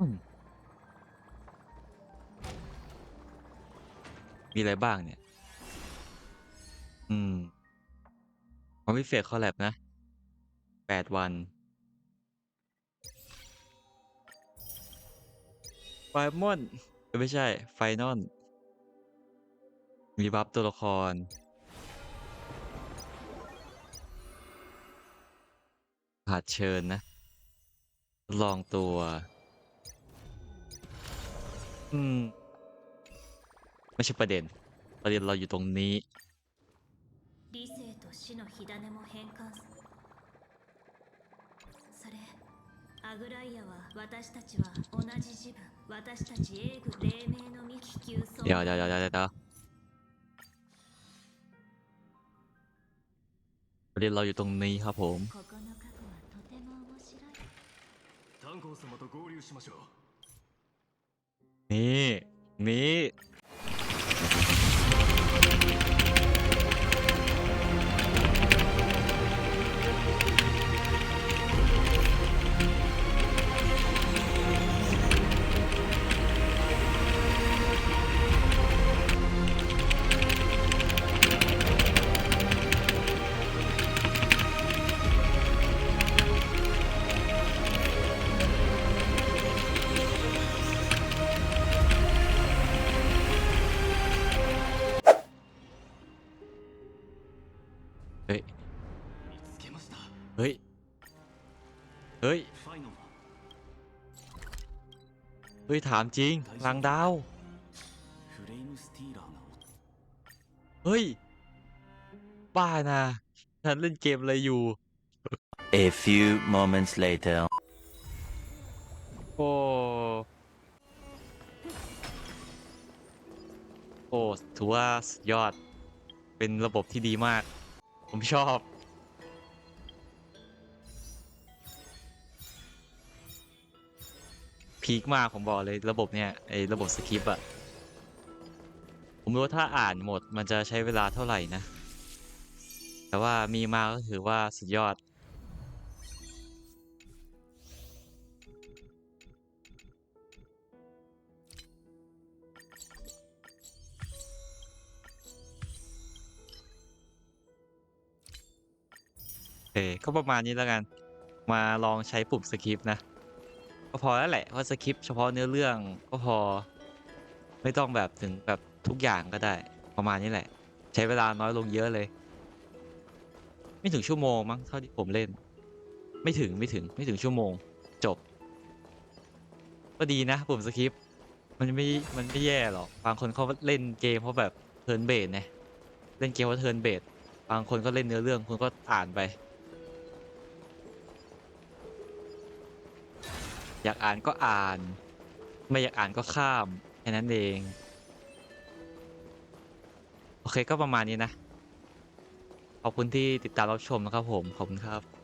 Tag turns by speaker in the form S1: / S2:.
S1: อืมมีอะไรบ้างเนี่ย อืมของพิเศษคอลแลบนะแปดวัน ไฟมอนเอ้ยไม่ใช่ ไฟนอล มีบัฟตัวละครหาดเชิญนะ ลองตัว อืม ไม่ใช่ประเด็น ประเด็นเราอยู่ตรงนี้
S2: 理性と死の火種も変換すそれアグライアは私たちは同じ自分私たち英軍黎明の幹急走
S1: เดี๋ยวเดี๋ยวเดี๋ยวเดี๋ยวเดี๋ยวประเด็นเราอยู่ตรงนี้ครับผม
S2: ここの過去はとても面白い
S3: 炭鉱様と合流しましょう
S1: นี่ นี่ ฮ้ย เฮ้ย เฮ้ย เฮ้ย ถามจริงพลังดาว เฮ้ยป้านะฉันเล่นเกมอะไรอยู่
S4: A few moments later
S1: โอ้ โอ้ ถือว่าสุยอด เป็นระบบที่ดีมาก ผมชอบ พีคมากผมบอกเลยระบบเนี่ยไอ้ระบบสคริปต์อะผมรู้ว่าถ้าอ่านหมดมันจะใช้เวลาเท่าไหร่นะ แต่ว่ามีมาก็ถือว่าสุดยอด เคก็ประมาณนี้แล้วกัน มาลองใช้ปุ่มสคริปต์นะ ก็พอแล้วแหละเพราะสคริปต์เฉพาะเนื้อเรื่องก็พอ ไม่ต้องแบบถึงแบบทุกอย่างก็ได้ ประมาณนี้แหละ ใช้เวลาน้อยลงเยอะเลย ไม่ถึงชั่วโมงมั้งเท่าที่ผมเล่น ไม่ถึงไม่ถึงไม่ถึงชั่วโมง จบ ก็ดีนะปุ่มสคริปต์มันไม่ มันไม่แย่หรอก บางคนเขาเล่นเกมเพราะแบบเทิร์นเบสไงเล่นเกมเพราะเทิร์นเบสบางคนก็เล่นเนื้อเรื่องคุณก็อ่านไป อยากอ่านก็อ่าน ไม่อยากอ่านก็ข้ามแค่นั้นเอง โอเคก็ประมาณนี้นะ ขอบคุณที่ติดตามรับชมนะครับผม ขอบคุณครับ